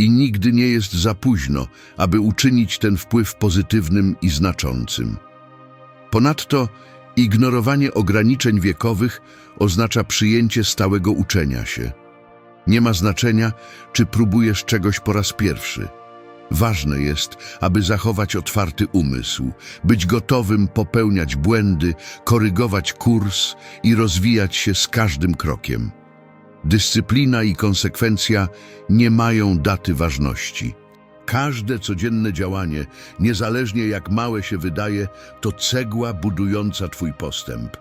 i nigdy nie jest za późno, aby uczynić ten wpływ pozytywnym i znaczącym. Ponadto ignorowanie ograniczeń wiekowych oznacza przyjęcie stałego uczenia się. Nie ma znaczenia, czy próbujesz czegoś po raz pierwszy. Ważne jest, aby zachować otwarty umysł, być gotowym popełniać błędy, korygować kurs i rozwijać się z każdym krokiem. Dyscyplina i konsekwencja nie mają daty ważności. Każde codzienne działanie, niezależnie jak małe się wydaje, to cegła budująca Twój postęp.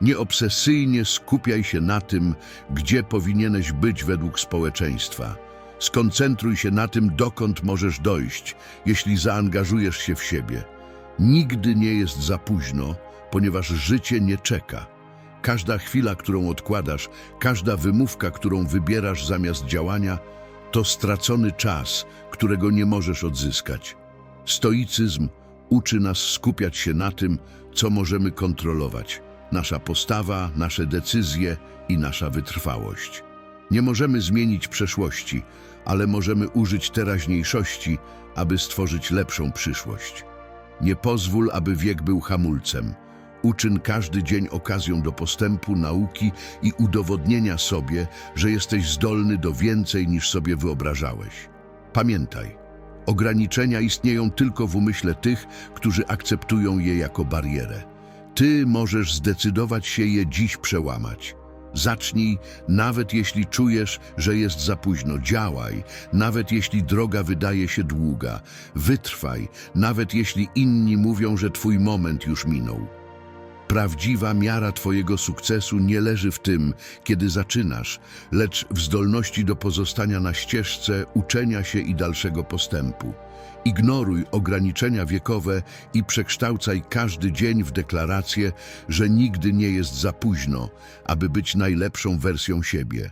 Nieobsesyjnie skupiaj się na tym, gdzie powinieneś być według społeczeństwa. Skoncentruj się na tym, dokąd możesz dojść, jeśli zaangażujesz się w siebie. Nigdy nie jest za późno, ponieważ życie nie czeka. Każda chwila, którą odkładasz, każda wymówka, którą wybierasz zamiast działania, to stracony czas, którego nie możesz odzyskać. Stoicyzm uczy nas skupiać się na tym, co możemy kontrolować. Nasza postawa, nasze decyzje i nasza wytrwałość. Nie możemy zmienić przeszłości, ale możemy użyć teraźniejszości, aby stworzyć lepszą przyszłość. Nie pozwól, aby wiek był hamulcem. Uczyn każdy dzień okazją do postępu, nauki i udowodnienia sobie, że jesteś zdolny do więcej niż sobie wyobrażałeś. Pamiętaj, ograniczenia istnieją tylko w umyśle tych, którzy akceptują je jako barierę. Ty możesz zdecydować się je dziś przełamać. Zacznij, nawet jeśli czujesz, że jest za późno. Działaj, nawet jeśli droga wydaje się długa. Wytrwaj, nawet jeśli inni mówią, że twój moment już minął. Prawdziwa miara Twojego sukcesu nie leży w tym, kiedy zaczynasz, lecz w zdolności do pozostania na ścieżce, uczenia się i dalszego postępu. Ignoruj ograniczenia wiekowe i przekształcaj każdy dzień w deklarację, że nigdy nie jest za późno, aby być najlepszą wersją siebie.